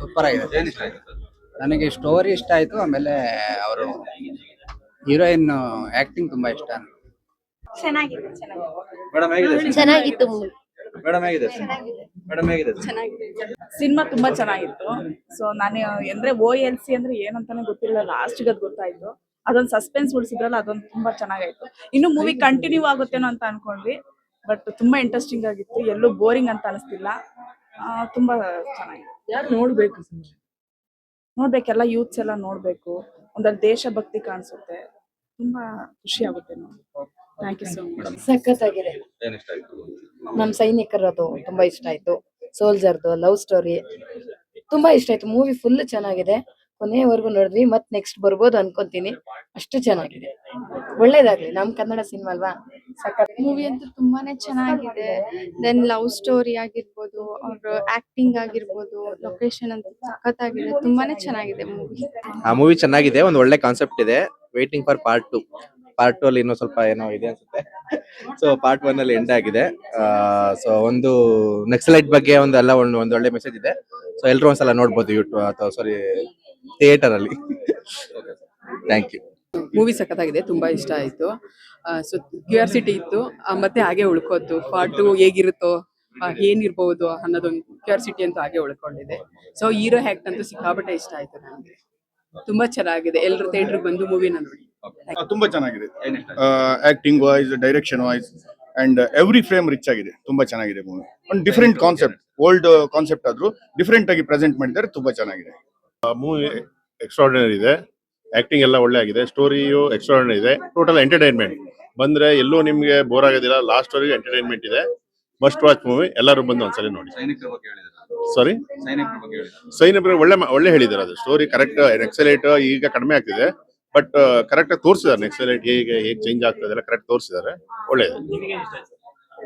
Super ಆಗಿದೆ. ಇಷ್ಟ ಆಯ್ತು ನನಗೆ ಸ್ಟೋರಿ ಇಷ್ಟ ಆಯ್ತು ಆಮೇಲೆ ಅವರು ಹೀರೋಯಿನ್ ಆಕ್ಟಿಂಗ್ ತುಂಬಾ ಇಷ್ಟ ಚೆನ್ನಾಗಿದೆ ಚೆನ್ನಾಗಿದೆ. ಮೇಡಮ್ ಹೇಗಿದೆ ಚೆನ್ನಾಗಿತ್ತು ಮೇಡಮ್ ಹೇಗಿದೆ ಮೇಡಮ್ ಹೇಗಿದೆ ಸಿನಿಮಾ ತುಂಬಾ ಚೆನ್ನಾಗಿತ್ತು. ಸೊ ನಾನು ಅಂದ್ರೆ ಓ ಎಲ್ ಸಿ ಅಂದ್ರೆ ಏನಂತಾನೆ ಗೊತ್ತಿಲ್ಲ ಲಾಸ್ಟ್ ಅದು ಗೊತ್ತಾಯ್ತು. ಅದೊಂದು ಸಸ್ಪೆನ್ಸ್ ಉಳಿಸಿದ್ರಲ್ಲ ಅದೊಂದು ತುಂಬಾ ಚೆನ್ನಾಗಾಯ್ತು. ಇನ್ನು ಮೂವಿ ಕಂಟಿನ್ಯೂ ಆಗುತ್ತೇನೋ ಅಂತ ಅನ್ಕೊಂಡ್ವಿ ಬಟ್ ತುಂಬಾ ಇಂಟ್ರೆಸ್ಟಿಂಗ್ ಆಗಿತ್ತು. ಎಲ್ಲೂ ಬೋರಿಂಗ್ ಅಂತ ಅನಿಸ್ತಿಲ್ಲ. ತುಂಬಾ ಚೆನ್ನಾಗಿದೆ. ಯಾರು ನೋಡ್ಬೇಕು ಸಿನಿಮಾ? ನೋಡ್ಬೇಕೆಲ್ಲ ಯೂತ್ಸ್ ಎಲ್ಲ ನೋಡ್ಬೇಕು. ಒಂದಲ್ಲಿ ದೇಶಭಕ್ತಿ ಕಾಣಿಸುತ್ತೆ. ತುಂಬಾ ಖುಷಿ ಆಗುತ್ತೆ ನೋಡಿ. ಥ್ಯಾಂಕ್ ಯು ಸೋ ಮಚ್ ಸಖತ್ತಾಗಿದೆ. ಏನ್ ಇಷ್ಟ ಆಯ್ತು? ನಮ್ ಸೈನಿಕರದು ತುಂಬಾ ಇಷ್ಟ ಆಯ್ತು. ಸೋಲ್ಜರ್ದು ಲವ್ ಸ್ಟೋರಿ ತುಂಬಾ ಇಷ್ಟ ಆಯ್ತು. ಮೂವಿ ಫುಲ್ ಚೆನ್ನಾಗಿದೆ. ಕೊನೆಯವರೆಗೂ ನೋಡಿದ್ವಿ ಮತ್ ನೆಕ್ಸ್ಟ್ ಬರ್ಬೋದು ಅನ್ಕೊಂತೀನಿ. ಅಷ್ಟು ಚೆನ್ನಾಗಿದೆ. ಒಳ್ಳೇದಾಗ್ಲಿ ನಮ್ ಕನ್ನಡ ಸಿನಿಮಾ ಅಲ್ವಾ? ಸಖತ್. ಮೂವಿ ಅಂತೂ ತುಂಬಾನೇ ಚೆನ್ನಾಗಿದೆ. ದೆನ್ ಲವ್ ಸ್ಟೋರಿ ಆಗಿರ್ಬೋದು ಅವ್ರ ಆಕ್ಟಿಂಗ್ ಆಗಿರ್ಬೋದು ಲೊಕೇಶನ್ ಅಂತ ಸಖತ್ತಾಗಿದೆ. ತುಂಬಾನೇ ಚೆನ್ನಾಗಿದೆ ಮೂವಿ ಆ ಮೂವಿ ಚೆನ್ನಾಗಿದೆ ಒಂದ್ ಒಳ್ಳೆ ಕಾನ್ಸೆಪ್ಟ್ ಇದೆ. Waiting for part two part two ಅಲ್ಲಿ ಇನ್ನೂ ಸ್ವಲ್ಪ ಏನೋ ಇದೆ ಅನ್ಸುತ್ತೆ. ಸೊ ಪಾರ್ಟ್ ಒನ್ ಅಲ್ಲಿ ಎಂಡ್ ಆಗಿದೆ. ಸೊ ಒಂದು ನಕ್ಸಲೈಟ್ ಬಗ್ಗೆ ಒಂದು ಎಲ್ಲ ಒಂದು ಒಂದು ಒಳ್ಳೆ ಮೆಸೇಜ್ ಇದೆ. ಸೊ ಎಲ್ಲರೂ ಒಂದ್ಸಲ ನೋಡ್ಬೋದು ಯೂಟ್ಯೂಬ್ ಅಥವಾ ಸಾರಿ ಥಿಯೇಟರ್ ಅಲ್ಲಿ. ಥ್ಯಾಂಕ್ ಯು ಮೂವಿ ಸಖತ್ತಾಗಿದೆ ತುಂಬಾ ಇಷ್ಟ ಆಯ್ತು. ಸೊ ಕ್ಯೂರಿಯಾಸಿಟಿ ಇತ್ತು ಆ, ಮತ್ತೆ ಹಾಗೆ ಉಳ್ಕೋತು ಪಾರ್ಟ್ ಟು ಹೇಗಿರುತ್ತೋ ಆ, ಏನಿರ್ಬೋದು ಅನ್ನೋದೊಂದು ಕ್ಯೂರಿಯಾಸಿಟಿ ಅಂತೂ ಹಾಗೆ ಉಳ್ಕೊಂಡಿದೆ. ಸೊ ಹೀರೋ ಹ್ಯಾಕ್ಟ್ ಅಂತೂ ಸಿಕ್ಕಾಪಟ್ಟೆ ಇಷ್ಟ ಆಯ್ತು ನನಗೆ. ತುಂಬಾ ಚೆನ್ನಾಗಿದೆ. ಎಲ್ಲರೂ ಥಿಯೇಟರ್ ಬಂದು ಮೂವಿನ ನೋಡಿ. ಆ, ತುಂಬಾ ಚೆನ್ನಾಗಿದೆ. Acting voice direction voice and every frame rich ಆಗಿದೆ. ತುಂಬಾ ಚೆನ್ನಾಗಿದೆ ಮೂವಿ ಒಂದು ಡಿಫ್ರೆಂಟ್ ಕಾನ್ಸೆಪ್ಟ್ ಓಲ್ಡ್ ಕಾನ್ಸೆಪ್ಟ್ ಆದ್ರೂ ಡಿಫ್ರೆಂಟ್ ಆಗಿ ಪ್ರೆಸೆಂಟ್ ಮಾಡಿದ್ದಾರೆ ತುಂಬಾ ಚೆನ್ನಾಗಿದೆ. ಮೂವಿ ಎಕ್ಸ್ಟ್ರಾರ್ಡಿನರಿ ಇದೆ. ಆಕ್ಟಿಂಗ್ ಎಲ್ಲ ಒಳ್ಳೆ ಆಗಿದೆ ಸ್ಟೋರಿಯು ಎಕ್ಸ್ಟ್ರಾರ್ಡಿನರಿ ಇದೆ. ಟೋಟಲ್ ಎಂಟರ್ಟೈನ್ಮೆಂಟ್ ಬಂದ್ರೆ ಎಲ್ಲೂ ನಿಮ್ಗೆ ಬೋರ್ ಆಗೋದಿಲ್ಲ. ಲಾಸ್ಟ್ ಸ್ಟೋರಿ ಎಂಟರ್ಟೈನ್ಮೆಂಟ್ ಇದೆ. ಮಸ್ಟ್ ವಾಚ್ ಮೂವಿ ಎಲ್ಲರೂ ಬಂದು ಒಂದ್ಸಲಿ ನೋಡಿ. ಸಾರಿ ಸೈನಿಕರ ಒಳ್ಳೆ ಒಳ್ಳೆ ಹೇಳಿದಾರೆ ಅದು. ಸ್ಟೋರಿ ಕರೆಕ್ಟ್ ಎಕ್ಸಲೇಟ್ ಈಗ ಕಡಿಮೆ ಆಗ್ತಿದೆ. ಬಟ್ ಕರೆಕ್ಟ್ ಆಗಿ ತೋರಿಸಿದ್ದಾರೆ. ಎಕ್ಸಲೇಟ್ ಹೇಗೆ ಹೇಗೆ ಚೇಂಜ್ ಆಗ್ತದೆ ಕರೆಕ್ಟ್ ತೋರಿಸಿದ್ದಾರೆ. ಒಳ್ಳೆಯದು.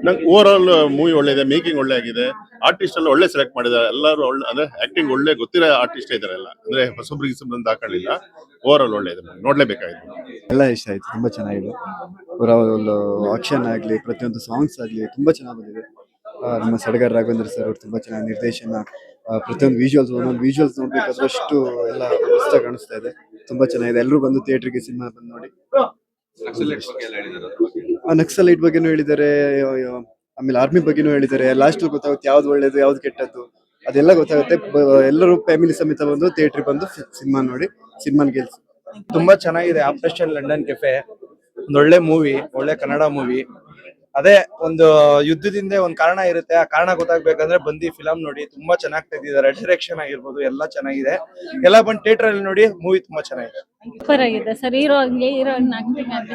ನಂಗೆ ಓವರ್ ಆಲ್ ಮೂವಿ ಒಳ್ಳೆಇದೆ ಮೇಕಿಂಗ್ ಒಳ್ಳೆ ಆಗಿದೆ ಆರ್ಟಿಸ್ಟ್ ಎಲ್ಲ ಒಳ್ಳೆ ಸೆಲೆಕ್ಟ್ ಮಾಡಿದ್ದಾರೆ ಎಲ್ಲರೂ ಒಳ್ಳೆ, ಅಂದ್ರೆ ಆಕ್ಟಿಂಗ್ ಒಳ್ಳೆ, ಗೊತ್ತಿರೋ ಆರ್ಟಿಸ್ಟ್ ಇದ್ದಾರೆ ಎಲ್ಲ. ಅಂದ್ರೆ ಹೊಸಬ್ರಿಗೆ ಅಂತ ಹಾಕೊಳ್ಳಿಲ್ಲ ಓವರ್ ಆಲ್ ಒಳ್ಳೆ ಇದೆ. ನೋಡ್ಲೇಬೇಕಾಗಿದೆ ಎಲ್ಲ ಇಷ್ಟ ಆಯ್ತು, ತುಂಬಾ ಚೆನ್ನಾಗಿದೆ. ಅವರ ಒಂದು ಆಕ್ಷನ್ ಆಗ್ಲಿ, ಪ್ರತಿಯೊಂದು ಸಾಂಗ್ಸ್ ಆಗ್ಲಿ, ತುಂಬಾ ಚೆನ್ನಾಗಿ ಬಂದಿದೆ. ನಮ್ಮ ಸಡಗರ್ ರಾಘವೇಂದ್ರ ಸರ್ ಅವರು ತುಂಬಾ ಚೆನ್ನಾಗಿ ನಿರ್ದೇಶನ ಪ್ರತಿಯೊಂದು ವಿಜುವಲ್ಸ್ ಒಂದೊಂದು ವಿಜುವಲ್ಸ್ ನೋಡ್ಬೇಕಾದ್ರೆ ಅಷ್ಟು ಎಲ್ಲ ಕಾಣಿಸ್ತಾ ಇದೆ. ತುಂಬಾ ಚೆನ್ನಾಗಿದೆ. ಎಲ್ಲರೂ ಬಂದು ಥಿಯೇಟರ್ಗೆ ಸಿನಿಮಾ ಬಂದು ನೋಡಿ. ನಕ್ಸಲೈಟ್ ಬಗ್ಗೆ ಎಲ್ಲ ಹೇಳಿದಾರೆ ಅದ್ರ ಆ ನಕ್ಸಲೈಟ್ ಬಗ್ಗೆನೂ ಹೇಳಿದ್ದಾರೆ ಆಮೇಲೆ ಆರ್ಮಿ ಬಗ್ಗೆನೂ ಹೇಳಿದ್ದಾರೆ ಲಾಸ್ಟ್ ಗೊತ್ತಾಗುತ್ತೆ ಯಾವ್ದು ಒಳ್ಳೇದು ಯಾವ್ದು ಕೆಟ್ಟದ್ದು ಅದೆಲ್ಲ ಗೊತ್ತಾಗುತ್ತೆ. ಎಲ್ಲರೂ ಫ್ಯಾಮಿಲಿ ಸಮೇತ ಬಂದು ಥಿಯೇಟರ್ ಬಂದು ಸಿನಿಮಾ ನೋಡಿ ಸಿನಿಮಾನ ಗೆಲ್ಸಿ. ತುಂಬಾ ಚೆನ್ನಾಗಿದೆ ಆಪರೇಷನ್ ಲಂಡನ್ ಕೆಫೆ ಒಂದೊಳ್ಳೆ ಒಳ್ಳೆ ಮೂವಿ ಒಳ್ಳೆ ಕನ್ನಡ ಮೂವಿ ಅದೇ ಒಂದು ಯುದ್ಧದಿಂದ ಒಂದು ಕಾರಣ ಇರುತ್ತೆ. ಆ ಕಾರಣ ಗೊತ್ತಾಗ್ಬೇಕಂದ್ರೆ ಬಂದಿ ಫಿಲಂ ನೋಡಿ, ತುಂಬಾ ಚೆನ್ನಾಗಿ ತೆಗೆದಿದ್ದಾರೆ. ಡೈರೆಕ್ಷನ್ ಆಗಿರ್ಬೋದು, ಎಲ್ಲ ಚೆನ್ನಾಗಿದೆ. ಎಲ್ಲ ಬಂದು ಥಿಯೇಟರ್ ಅಲ್ಲಿ ನೋಡಿ ಮೂವಿ ತುಂಬಾ ಚೆನ್ನಾಗಿದೆ. ಸೂಪರ್ ಆಗಿದೆ. ಸರ್ ಹೀರೋ ಹೀರೋ ಹೀರೋಯಿನ್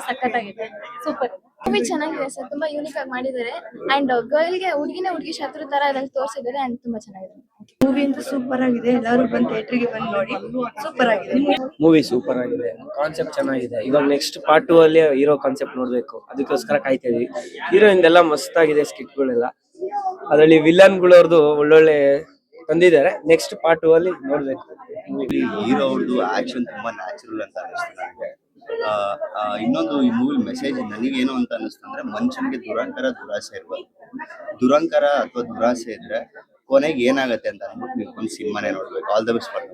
ಸಕ್ಕತ್ತಾಗಿದೆ ಸೂಪರ್ ಮೂವಿ ಚೆನ್ನಾಗಿದೆ ಸರ್ ತುಂಬಾ ಯೂನಿಕ್ ಆಗಿ ಮಾಡಿದ್ದಾರೆ. ಅಂಡ್ ಗರ್ಲ್ಗೆ ಹುಡುಗಿನ ಹುಡುಗಿ ಶತ್ರು ತರ ಅದ್ರಲ್ಲಿ ತೋರಿಸಿದ್ದಾರೆ ಅಂಡ್ ತುಂಬಾ ಚೆನ್ನಾಗಿದೆ. ಮೂವಿ ಅಂತೂ ಸೂಪರ್ ಆಗಿದೆ. ಎಲ್ಲರೂ ಬಂದು ಥಿಯೇಟರ್ಗೆ ಬಂದು ನೋಡಿ. ಸೂಪರ್ ಆಗಿದೆ. ಮೂವಿ ಸೂಪರ್ ಆಗಿದೆ. ಕಾನ್ಸೆಪ್ಟ್ ಚೆನ್ನಾಗಿದೆ. ಇವಾಗ ನೆಕ್ಸ್ಟ್ ಪಾರ್ಟ್ ಟೂ ಅಲ್ಲಿ ಹೀರೋ ಕಾನ್ಸೆಪ್ಟ್ ನೋಡ್ಬೇಕು. ಅದಕ್ಕೋಸ್ಕರ ಕಾಯ್ತಾ ಇದೀವಿ. ಹೀರೋಯಿನ್ ಎಲ್ಲ ಮಸ್ತ್ ಆಗಿದೆ ಸ್ಕಿಟ್ಗಳೆಲ್ಲ. ಅದರಲ್ಲಿ ವಿಲನ್ ಗಳವ್ರದ್ದು ಒಳ್ಳೊಳ್ಳೆ ತಂದಿದ್ದಾರೆ. ನೆಕ್ಸ್ಟ್ ಪಾರ್ಟ್ ಟೂ ಅಲ್ಲಿ ನೋಡ್ಬೇಕು. ಹೀರೋ ಅವ್ರದ್ದು ಆಕ್ಷನ್ ತುಂಬಾ ನ್ಯಾಚುರಲ್ ಅಂತ ಅನಿಸ್ತು ನನಗೆ. ಇನ್ನೊಂದು ಈ ಮೂವಿ ಮೆಸೇಜ್ ನನಗೇನು ಅಂತ ಅನಿಸ್ತು ಅಂದ್ರೆ ಮನುಷ್ಯನಿಗೆ ದುರಂಕರ ದುರಾಸೆ ಇರ್ಬೋದು. ದುರಂಕರ ಅಥವಾ ದುರಾಸೆ ಇದ್ರೆ ಕೊನೆಗೆ ಏನಾಗತ್ತೆ ಅಂತ ಅಂದ್ಬಿಟ್ಟು ನೀವು ಒಂದು ಸಿನಿಮಾನೇ ನೋಡ್ಬೇಕು. ಆಲ್ ದ ಬೆಸ್ಟ್ ಫಾರ್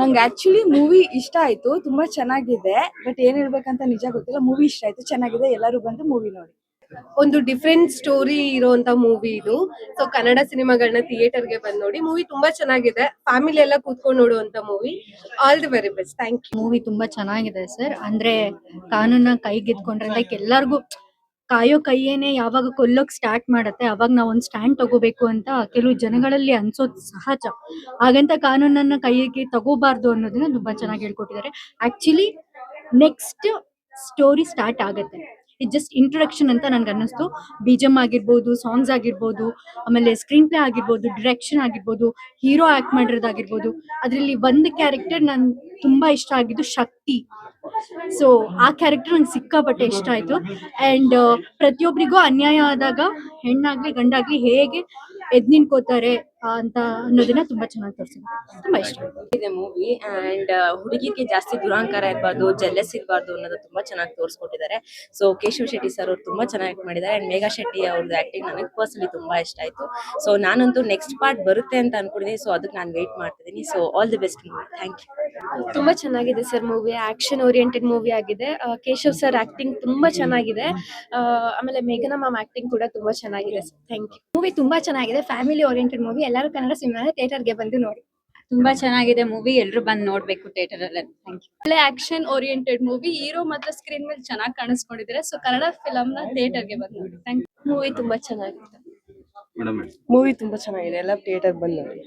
ನಂಗೆ ಆಕ್ಚುಲಿ ಮೂವಿ ಇಷ್ಟ ಆಯ್ತು, ತುಂಬಾ ಚೆನ್ನಾಗಿದೆ ಬಟ್ ಏನ್ ಹೇಳ್ಬೇಕಂತ ನಿಜ ಗೊತ್ತಿಲ್ಲ. ಮೂವಿ ಇಷ್ಟ ಆಯ್ತು, ಚೆನ್ನಾಗಿದೆ, ಎಲ್ಲರೂ ಬಂದು ಮೂವಿ ನೋಡಿ. ಒಂದು ಡಿಫ್ರೆಂಟ್ ಸ್ಟೋರಿ ಇರುವಂತ ಮೂವಿ ಇದು. ಸೊ ಕನ್ನಡ ಸಿನಿಮಾಗಳನ್ನ ಥಿಯೇಟರ್ಗೆ ಬಂದ್ ನೋಡಿ. ಮೂವಿ ತುಂಬಾ ಚೆನ್ನಾಗಿದೆ. ಫ್ಯಾಮಿಲಿ ಎಲ್ಲ ಕೂತ್ಕೊಂಡು ನೋಡುವಂತ movie all the very best thank you movie ತುಂಬಾ ಚೆನ್ನಾಗಿದೆ ಸರ್ ಅಂದ್ರೆ ಕಾನೂನ ಕೈಗೆತ್ಕೊಂಡ್ರೆ ಲೈಕ್ ಎಲ್ಲರಿಗೂ ಕಾಯೋ ಕೈಯೇನೆ ಯಾವಾಗ ಕೊಲ್ಲೋಕ್ ಸ್ಟಾರ್ಟ್ ಮಾಡತ್ತೆ, ಅವಾಗ ನಾವ್ ಒಂದ್ ಸ್ಟ್ಯಾಂಡ್ ತಗೋಬೇಕು ಅಂತ ಕೆಲವು ಜನಗಳಲ್ಲಿ ಅನ್ಸೋದ್ ಸಹಜ. ಹಾಗಂತ ಕಾನೂನನ್ನ ಕೈಗೆ ತಗೋಬಾರ್ದು ಅನ್ನೋದನ್ನ ತುಂಬಾ ಚೆನ್ನಾಗಿ ಹೇಳ್ಕೊಟ್ಟಿದ್ದಾರೆ. ಆಕ್ಚುಲಿ ನೆಕ್ಸ್ಟ್ ಸ್ಟೋರಿ ಸ್ಟಾರ್ಟ್ ಆಗತ್ತೆ. ಇದು ಜಸ್ಟ್ ಇಂಟ್ರೊಡಕ್ಷನ್ ಅಂತ ನನ್ಗೆ ಅನ್ನಿಸ್ತು. ಬಿಜಮ್ ಆಗಿರ್ಬೋದು ಸಾಂಗ್ಸ್ ಆಗಿರ್ಬೋದು, ಆಮೇಲೆ ಸ್ಕ್ರೀನ್ ಪ್ಲೇ ಆಗಿರ್ಬೋದು ಡಿರೆಕ್ಷನ್ ಆಗಿರ್ಬೋದು ಹೀರೋ ಆಕ್ಟ್ ಮಾಡಿರೋದಾಗಿರ್ಬೋದು. ಅದರಲ್ಲಿ ಒಂದು ಕ್ಯಾರೆಕ್ಟರ್ ನನ್ ತುಂಬಾ ಇಷ್ಟ ಆಗಿದ್ದು ಶಕ್ತಿ. ಸೊ ಆ ಕ್ಯಾರೆಕ್ಟರ್ ನಂಗೆ ಸಿಕ್ಕಾಪಟ್ಟೆ ಇಷ್ಟ ಆಯ್ತು. ಅಂಡ್ ಪ್ರತಿಯೊಬ್ಬರಿಗೂ ಅನ್ಯಾಯ ಆದಾಗ ಹೆಣ್ಣಾಗ್ಲಿ ಗಂಡಾಗ್ಲಿ ಹೇಗೆ ಎದ್ ನಿಂತ್ಕೋತಾರೆ ಅಂತ ಅನ್ನೋದನ್ನ ತುಂಬಾ ಚೆನ್ನಾಗಿ ತೋರಿಸಿದ್ರು ತುಂಬಾ ಇಷ್ಟ. ಆಯ್ತು. ಇದೆ ಮೂವಿ ಅಂಡ್ ಹುಡುಗಿಗೆ ಜಾಸ್ತಿ ದುರಾಂಕಾರ ಇರಬಾರ್ದು ಜೆಲ್ಲಸ್ ಇರಬಾರ್ದು ಅನ್ನೋದು ತುಂಬಾ ಚೆನ್ನಾಗಿ ತೋರಿಸ್ಕೊಟ್ಟಿದ್ದಾರೆ. ಸೊ ಕೇಶವ್ ಶೆಟ್ಟಿ ಸರ್ ಅವ್ರು ತುಂಬಾ ಚೆನ್ನಾಗಿ ಆಕ್ಟ್ ಮಾಡಿದ್ದಾರೆ ಅಂಡ್ ಮೇಘಾ ಶೆಟ್ಟಿ ಅವ್ರದ್ದು ಆಕ್ಟಿಂಗ್ ನನಗೆ ಪರ್ಸನಲಿ ತುಂಬಾ ಇಷ್ಟ ಆಯ್ತು. ಸೊ ನಾನಂತೂ ನೆಕ್ಸ್ಟ್ ಪಾರ್ಟ್ ಬರುತ್ತೆ ಅಂತ ಅನ್ಕೊಂಡಿದ್ದೀನಿ ಸೊ ಅದಕ್ಕೆ ನಾನು ವೇಟ್ ಮಾಡ್ತಿದ್ದೀನಿ so all the best movie thank you ತುಂಬಾ ಚೆನ್ನಾಗಿದೆ sir movie action oriented movie ಆಗಿದೆ. ಕೇಶವ್ ಸರ್ ಆಕ್ಟಿಂಗ್ ತುಂಬಾ ಚೆನ್ನಾಗಿದೆ. ಆ, ಆಮೇಲೆ ಮೇಘನಾ ಮ್ಯಾಮ್ ಆಕ್ಟಿಂಗ್ ಕೂಡ ತುಂಬಾ ಚೆನ್ನಾಗಿದೆ ಸರ್ ಥ್ಯಾಂಕ್ ಯು ಮೂವಿ ತುಂಬಾ ಚೆನ್ನಾಗಿದೆ. ಫ್ಯಾಮಿಲಿ ಓರಿಯೆಂಟೆಡ್ ಮೂವಿ ಎಲ್ಲರೂ ಕನ್ನಡ ಸಿನಿಮಾ ಥಿಯೇಟರ್ಗೆ ಬಂದು ನೋಡಿ. ತುಂಬಾ ಚೆನ್ನಾಗಿದೆ ಮೂವಿ ಎಲ್ಲರೂ ಬಂದು ನೋಡ್ಬೇಕು ಥಿಯೇಟರ್ ಅಲ್ಲಿ ಥ್ಯಾಂಕ್ ಯು ಒಳ್ಳೆ ಆಕ್ಷನ್ ಓರಿಯೆಂಟೆಡ್ ಮೂವಿ ಹೀರೋ ಮತ್ತೆ ಸ್ಕ್ರೀನ್ ಮೇಲೆ ಚೆನ್ನಾಗಿ ಕಾಣಿಸ್ಕೊಂಡಿದ್ದಾರೆ. ಸೊ ಕನ್ನಡ ಫಿಲಮ್ನ ಥಿಯೇಟರ್ಗೆ ಬಂದು ನೋಡಿ. ಥ್ಯಾಂಕ್ ಮೂವಿ ತುಂಬಾ ಚೆನ್ನಾಗಿದೆ ಮೇಡಮ್ ಮೂವಿ ತುಂಬಾ ಚೆನ್ನಾಗಿದೆ. ಎಲ್ಲ ಥಿಯೇಟರ್ ಬಂದು ನೋಡಿ.